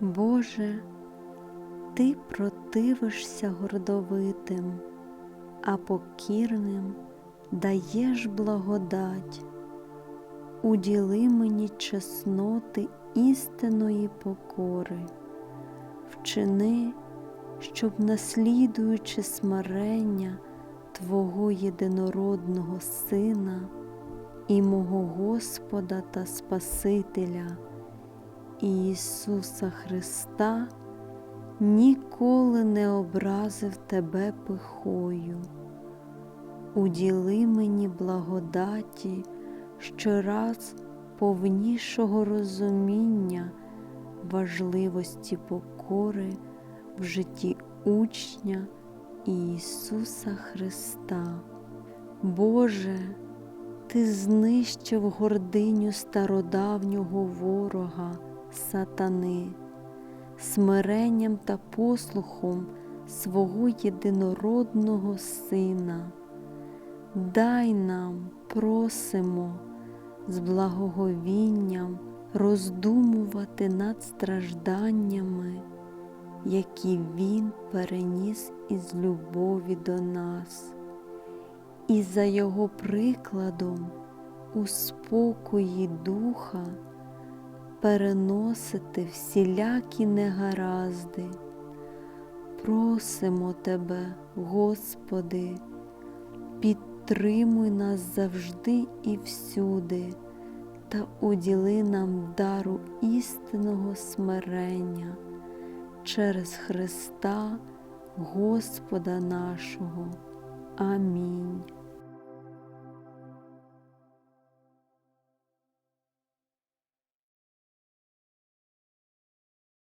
Боже, Ти противишся гордовитим, а покірним даєш благодать. Уділи мені чесноти істинної покори, вчини, щоб, наслідуючи смирення Твого єдинородного Сина і мого Господа та Спасителя Ісуса Христа, ніколи не образив Тебе пихою. Уділи мені благодаті щораз повнішого розуміння важливості покори в житті учня Ісуса Христа. Боже, Ти знищив гординю стародавнього ворога, сатани, смиренням та послухом свого єдинородного Сина. Дай нам, просимо, з благоговінням роздумувати над стражданнями, які Він переніс із любові до нас, і за Його прикладом у спокої духа переносити всілякі негаразди. Просимо Тебе, Господи, підтримуй нас завжди і всюди та уділи нам дару істинного смирення через Христа Господа нашого. Амінь.